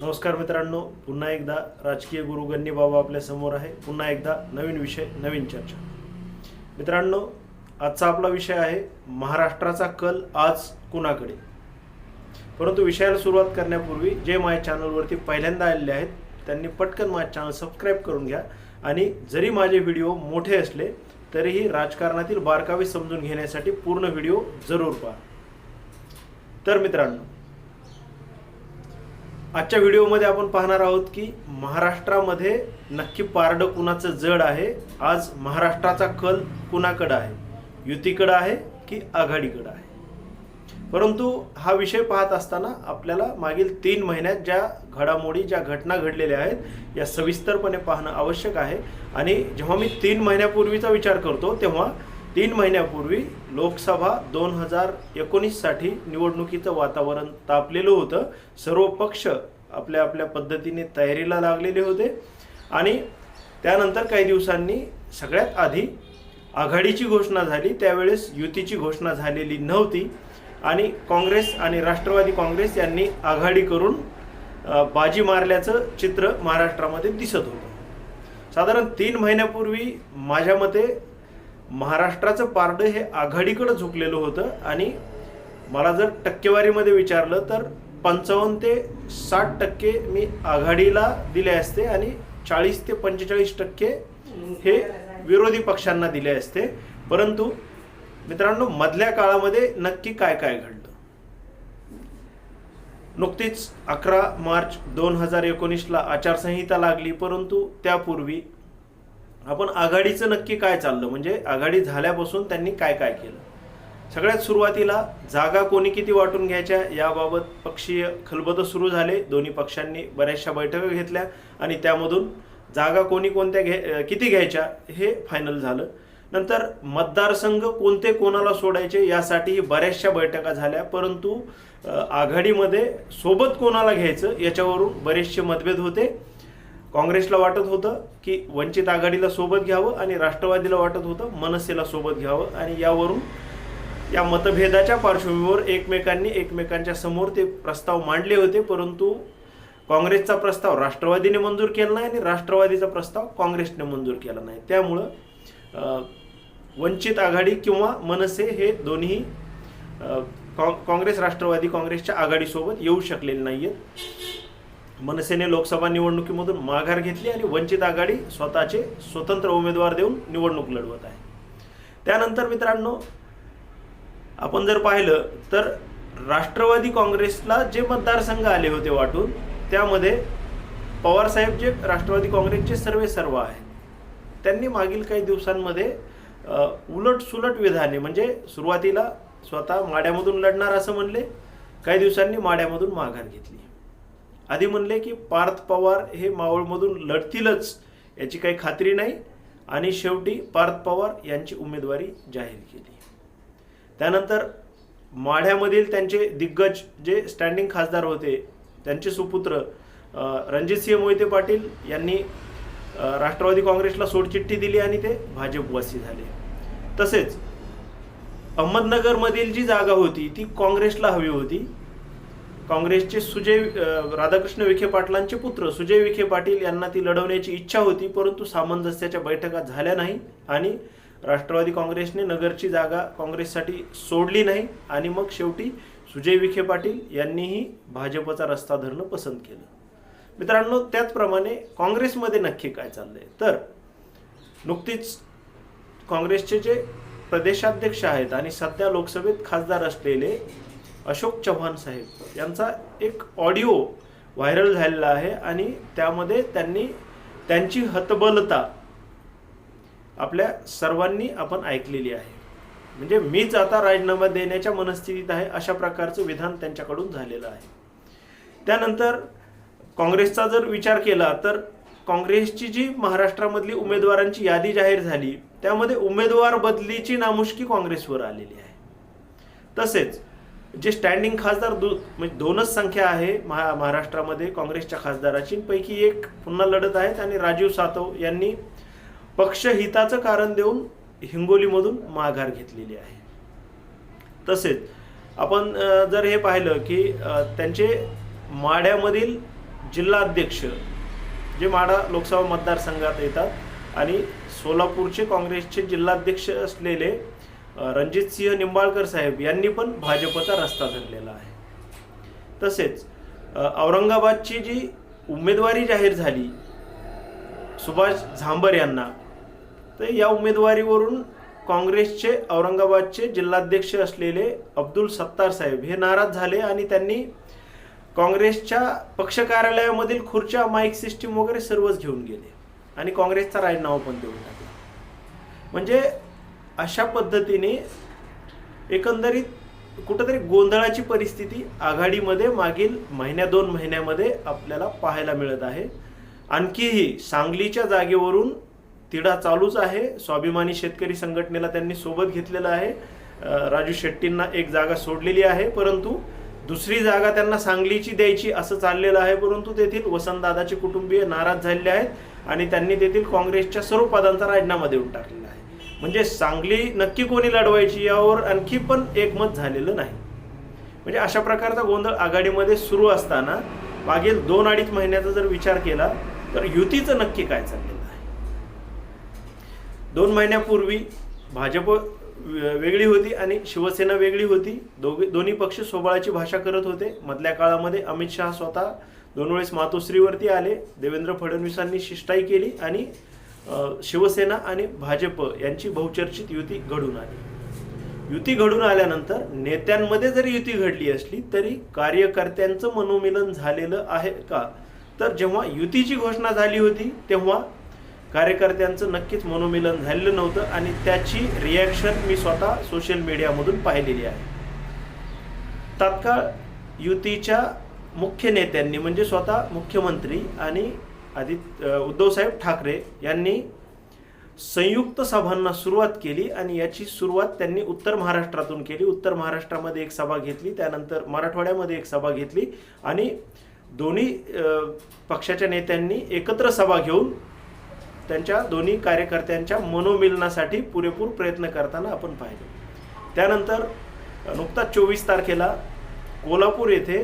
नमस्कार मित्रांनो पुन्हा एकदा राजकीय गुरु बाबा आपल्यासमोर आहे. पुन्हा एकदा नवीन विषय नवीन चर्चा. मित्रांनो आजचा आपला विषय आहे महाराष्ट्राचा कल आज कुणाकडे? परंतु विषयाला सुरुवात करण्यापूर्वी जे माझ्या चॅनलवरती पहिल्यांदा आलेले आहेत त्यांनी पटकन माझ्या चॅनल सबस्क्राईब करून घ्या. आणि जरी माझे व्हिडिओ मोठे असले तरीही राजकारणातील बारकावे समजून घेण्यासाठी पूर्ण व्हिडिओ जरूर पहा. तर मित्रांनो आजच्या व्हिडिओमध्ये आपण पाहणार आहोत की महाराष्ट्रामध्ये नक्की पारडं कुणाचं जड आहे? आज महाराष्ट्राचा कल कुणाकडं आहे? युतीकडं आहे की आघाडीकडं आहे? परंतु हा विषय पाहत असताना आपल्याला मागील तीन महिन्यात ज्या घडामोडी ज्या घटना घडलेल्या आहेत या सविस्तरपणे पाहणं आवश्यक आहे. आणि जेव्हा मी तीन महिन्यापूर्वीचा विचार करतो तेव्हा तीन महिन्यापूर्वी लोकसभा दोन हजार एकोणीससाठी निवडणुकीचं वातावरण तापलेलं होतं. सर्व पक्ष आपल्या आपल्या पद्धतीने तयारीला लागलेले होते. आणि त्यानंतर काही दिवसांनी सगळ्यात आधी आघाडीची घोषणा झाली. त्यावेळेस युतीची घोषणा झालेली नव्हती. आणि काँग्रेस आणि राष्ट्रवादी काँग्रेस यांनी आघाडी करून बाजी मारल्याचं चित्र महाराष्ट्रामध्ये दिसत होतं. साधारण तीन महिन्यापूर्वी माझ्या मते महाराष्ट्राचं पारडं हे आघाडीकडे झुकलेलं होतं आणि मला जर टक्केवारीमध्ये विचारलं तर पंचावन्न ते साठ टक्के मी आघाडीला दिले असते आणि चाळीस ते पंचेचाळीस टक्के हे विरोधी पक्षांना दिले असते. परंतु मित्रांनो मधल्या काळामध्ये नक्की काय काय घडलं? नुकतीच अकरा मार्च दोन हजार एकोणीसला आचारसंहिता लागली परंतु त्यापूर्वी आपण आघाडीचं नक्की काय चाललं? म्हणजे आघाडी झाल्यापासून त्यांनी काय काय केलं? सगळ्यात सुरुवातीला जागा कोणी किती वाटून घ्यायच्या याबाबत पक्षीय खलबतं सुरू झाले. दोन्ही पक्षांनी बऱ्याचशा बैठका घेतल्या आणि त्यामधून जागा कोणी कोणत्या घे किती घ्यायच्या हे फायनल झालं. नंतर मतदारसंघ कोणते कोणाला सोडायचे यासाठीही बऱ्याचशा बैठका झाल्या. परंतु आघाडीमध्ये सोबत कोणाला घ्यायचं याच्यावरून बरेचसे मतभेद होते. काँग्रेसला वाटत होतं की वंचित आघाडीला सोबत घ्यावं आणि राष्ट्रवादीला वाटत होतं मनसेला सोबत घ्यावं. आणि यावरून या मतभेदाच्या पार्श्वभूमीवर एकमेकांनी एकमेकांच्या समोर ते प्रस्ताव मांडले होते परंतु काँग्रेसचा प्रस्ताव राष्ट्रवादीने मंजूर केला नाही आणि राष्ट्रवादीचा प्रस्ताव काँग्रेसने मंजूर केला नाही. त्यामुळं वंचित आघाडी किंवा मनसे हे दोन्ही काँ- काँग्रेस राष्ट्रवादी काँग्रेसच्या आघाडीसोबत येऊ शकलेले नाही आहेत मनसेने लोकसभा निवडणुकीमधून माघार घेतली आणि वंचित आघाडी स्वतःचे स्वतंत्र उमेदवार देऊन निवडणूक लढवत आहे. त्यानंतर मित्रांनो आपण जर पाहिलं तर राष्ट्रवादी काँग्रेसला जे मतदारसंघ आले होते वाटून त्यामध्ये पवारसाहेब जे राष्ट्रवादी काँग्रेसचे सर्वे सर्व आहेत त्यांनी मागील काही दिवसांमध्ये उलटसुलट उलट सुलट विधाने म्हणजे सुरुवातीला स्वतः माड्यामधून लढणार असं म्हणले काही दिवसांनी माड्यामधून माघार घेतली. आधी म्हणले की पार्थ पवार हे मावळमधून लढतीलच याची काही खात्री नाही. आणि शेवटी पार्थ पवार यांची उमेदवारी जाहीर केली. त्यानंतर माढ्यामधील त्यांचे दिग्गज जे स्टँडिंग खासदार होते त्यांचे सुपुत्र रणजितसिंह मोहिते पाटील यांनी राष्ट्रवादी काँग्रेसला सोडचिठ्ठी दिली आणि ते भाजपवासी झाले. तसेच अहमदनगरमधील जी जागा होती ती काँग्रेसला हवी होती. काँग्रेसचे सुजय राधाकृष्ण विखे पाटलांचे पुत्र सुजय विखे पाटील यांना ती लढवण्याची इच्छा होती परंतु सामंजस्याच्या बैठका झाल्या नाही आणि राष्ट्रवादी काँग्रेसने नगरची जागा काँग्रेससाठी सोडली नाही आणि मग शेवटी सुजय विखे पाटील यांनीही भाजपचा रस्ता धरणं पसंत केलं. मित्रांनो त्याचप्रमाणे काँग्रेसमध्ये नक्की काय चाललंय? तर नुकतीच काँग्रेसचे जे प्रदेशाध्यक्ष आहेत आणि सध्या लोकसभेत खासदार असलेले अशोक चव्हाण साहेब. यांचा एक ऑडिओ व्हायरल झालेला आहे आणि त्यामध्ये त्यांनी त्यांची हतबलता आपल्या सर्वांनी आपण ऐकलेली आहे. म्हणजे मीच आता राजीनामा देण्याच्या मनस्थितीत आहे अशा प्रकारचं विधान त्यांच्याकडून झालेलं आहे. त्यानंतर काँग्रेसचा जर विचार केला तर काँग्रेसची जी महाराष्ट्रामधली उमेदवारांची यादी जाहीर झाली त्यामध्ये उमेदवार बदलीची नामुष्की काँग्रेसवर आलेली आहे. तसेच जे स्टँडिंग खासदार दो म्हणजे दोनच संख्या आहे महा महाराष्ट्रामध्ये काँग्रेसच्या खासदाराची. पैकी एक पुन्हा लढत आहेत आणि राजीव सातव यांनी पक्षहिताचं कारण देऊन हिंगोलीमधून माघार घेतलेली आहे. तसेच आपण जर हे पाहिलं की त्यांचे माढ्यामधील जिल्हाध्यक्ष जे माढा लोकसभा मतदारसंघात येतात आणि सोलापूरचे काँग्रेसचे जिल्हाध्यक्ष असलेले रणजितसिंह निंबाळकर साहेब यांनी पण भाजपचा रस्ता धरलेला आहे. तसेच औरंगाबादची जी उमेदवारी जाहीर झाली सुभाष झांबर यांना तर या उमेदवारीवरून काँग्रेसचे औरंगाबादचे जिल्हाध्यक्ष असलेले अब्दुल सत्तार साहेब हे नाराज झाले आणि त्यांनी काँग्रेसच्या पक्ष कार्यालयामधील खुर्च्या माईक सिस्टीम वगैरे सर्वच घेऊन गेले आणि काँग्रेसचा राजीनामा पण देऊन टाकला. म्हणजे अशा पद्धतीने एकंदरीत कुठंतरी गोंधळाची परिस्थिती आघाडीमध्ये मागील महिन्या दोन महिन्यामध्ये आपल्याला पाहायला मिळत आहे. आणखीही सांगलीच्या जागेवरून तिढा चालूच आहे. स्वाभिमानी शेतकरी संघटनेला त्यांनी सोबत घेतलेलं आहे. राजू शेट्टींना एक जागा सोडलेली आहे परंतु दुसरी जागा त्यांना सांगलीची द्यायची असं चाललेलं आहे परंतु तेथील वसंतदादाचे कुटुंबीय नाराज झालेले आहेत आणि त्यांनी तेथील काँग्रेसच्या सर्व पदांचा राजीनामा देऊन टाकला. म्हणजे सांगली नक्की कोणी लढवायची यावर आणखी पण एकमत झालेलं नाही. म्हणजे अशा प्रकारचा गोंधळ आघाडीमध्ये सुरू असताना मागील दोन अडीच महिन्याचा जर विचार केला तर युतीचं नक्की काय चाललेलं आहे? दोन महिन्यापूर्वी भाजप वेगळी होती आणि शिवसेना वेगळी होती. दोघे दोन्ही पक्ष सोबळाची भाषा करत होते. मधल्या काळामध्ये अमित शहा स्वतः दोन वेळेस मातोश्रीवरती आले. देवेंद्र फडणवीसांनी शिष्टाई केली आणि शिवसेना आणि भाजप यांची बहुचर्चित युती घडून आली. युती घडून आल्यानंतर नेत्यांमध्ये जरी युती घडली असली तरी कार्यकर्त्यांचं मनोमिलन झालेलं आहे का? तर जेव्हा युतीची घोषणा झाली होती तेव्हा कार्यकर्त्यांचं नक्कीच मनोमिलन झालेलं नव्हतं आणि त्याची रिॲक्शन मी स्वतः सोशल मीडियामधून पाहिलेली आहे. तात्काळ युतीच्या मुख्य नेत्यांनी म्हणजे स्वतः मुख्यमंत्री आणि आदित्य उद्धवसाहेब ठाकरे यांनी संयुक्त सभांना सुरुवात केली आणि याची सुरुवात त्यांनी उत्तर महाराष्ट्रातून केली. उत्तर महाराष्ट्रामध्ये एक सभा घेतली त्यानंतर मराठवाड्यामध्ये एक सभा घेतली आणि दोन्ही पक्षाच्या नेत्यांनी एकत्र सभा घेऊन त्यांच्या दोन्ही कार्यकर्त्यांच्या मनोमिलनासाठी पुरेपूर प्रयत्न करताना आपण पाहिले. त्यानंतर नुकताच चोवीस तारखेला कोल्हापूर येथे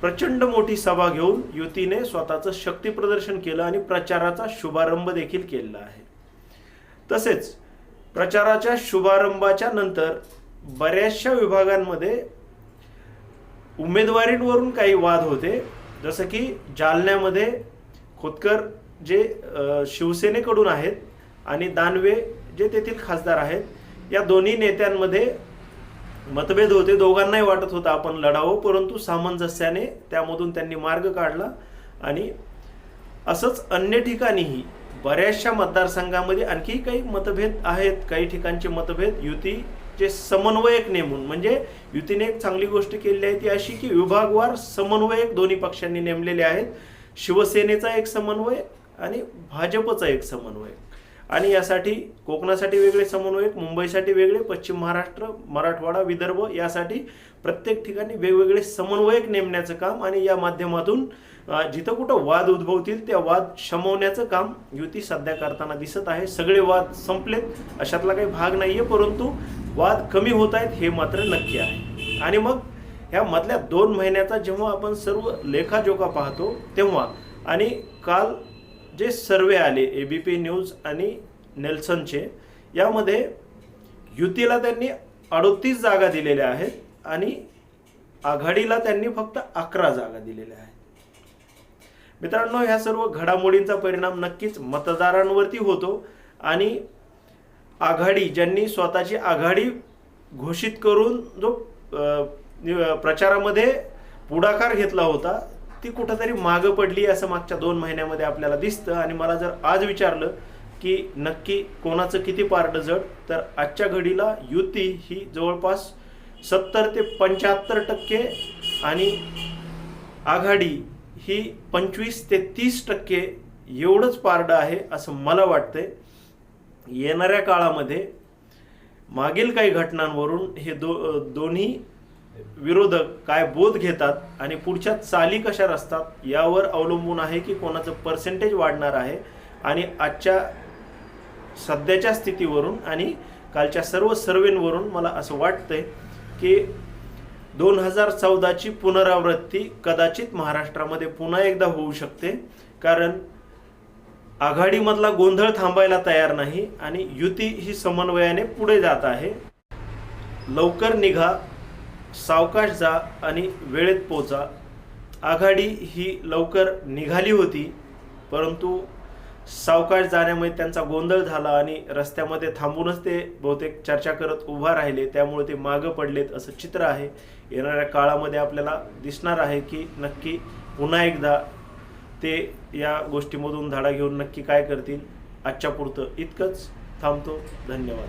प्रचंड मोठी सभा घेऊन युतीने स्वतःचं शक्ती प्रदर्शन केलं आणि प्रचाराचा शुभारंभ देखील केलेला आहे. तसेच प्रचाराच्या शुभारंभाच्या नंतर बऱ्याचशा विभागांमध्ये उमेदवारींवरून काही वाद होते. जसं की जालन्यामध्ये खोतकर जे शिवसेनेकडून आहेत आणि दानवे जे तेथील खासदार आहेत या दोन्ही नेत्यांमध्ये मतभेद होते दोघांनाही वाटत होतं आपण लढावं परंतु सामंजस्याने त्यामधून त्यांनी मार्ग काढला आणि असंच अन्य ठिकाणीही बऱ्याचशा मतदारसंघामध्ये आणखी काही मतभेद आहेत. काही ठिकाणचे मतभेद युतीचे समन्वयक नेमून. म्हणजे युतीने एक चांगली गोष्ट केलेली आहे ती अशी की विभागवार समन्वयक दोन्ही पक्षांनी नेमलेले आहेत. शिवसेनेचा एक समन्वय आणि भाजपचा एक समन्वय. आणि यासाठी कोकणासाठी वेगळे समन्वयक मुंबईसाठी वेगळे पश्चिम महाराष्ट्र मराठवाडा विदर्भ यासाठी प्रत्येक ठिकाणी वेगवेगळे समन्वयक नेमण्याचं काम आणि या माध्यमातून जिथं कुठं वाद उद्भवतील त्या वाद शमवण्याचं काम युती सध्या करताना दिसत आहे. सगळे वाद संपलेत अशातला काही भाग नाही आहे परंतु वाद कमी होत आहेत हे मात्र नक्की आहे. आणि मग ह्या मधल्या दोन महिन्याचा जेव्हा आपण सर्व लेखाजोखा पाहतो तेव्हा आणि काल जे सर्वे आले ए बी पी न्यूज आणि नेल्सनचे यामध्ये युतीला त्यांनी अडोतीस जागा दिलेल्या आहेत आणि आघाडीला त्यांनी फक्त अकरा जागा दिलेल्या आहेत. मित्रांनो ह्या सर्व घडामोडींचा परिणाम नक्कीच मतदारांवरती होतो आणि आघाडी ज्यांनी स्वतःची आघाडी घोषित करून जो प्रचारामध्ये पुढाकार घेतला होता ती कुठंतरी मागं पडली असं मागच्या दोन महिन्यामध्ये आपल्याला दिसतं. आणि मला जर आज विचारलं की नक्की कोणाचं किती पार्ट जड तर आजच्या घडीला युती ही जवळपास सत्तर ते पंच्याहत्तर टक्के आणि आघाडी ही पंचवीस ते तीस टक्के एवढंच पारडं आहे असं मला वाटतंय. येणाऱ्या काळामध्ये मागील काही घटनांवरून हे दो दोन्ही विरोधक काय बोध घेतात आणि पुढच्या चाली कशा असतात यावर अवलंबून आहे की कोणाचं पर्सेंटेज वाढणार आहे आणि आजच्या सध्याच्या स्थितीवरून आणि कालच्या सर्व सर्वेंवरून मला असं वाटतंय की दोन हजार चौदाची पुनरावृत्ती कदाचित महाराष्ट्रामध्ये पुन्हा एकदा होऊ शकते. कारण आघाडीमधला गोंधळ थांबायला तयार नाही आणि युती ही समन्वयाने पुढे जात आहे. लवकर निघा. सावकाश जा आणि वेळेत पोचा. आघाडी ही लवकर निघाली होती परंतु सावकाश जाण्यामुळे त्यांचा गोंधळ झाला आणि रस्त्यामध्ये थांबूनच ते बहुतेक चर्चा करत उभा राहिले. त्यामुळे ते मागं पडलेत असं चित्र आहे. येणाऱ्या काळामध्ये आपल्याला दिसणार आहे की नक्की पुन्हा एकदा ते या गोष्टीमधून धाडा घेऊन नक्की काय करतील. आजच्या पुरतं इतकंच. थांबतो. धन्यवाद.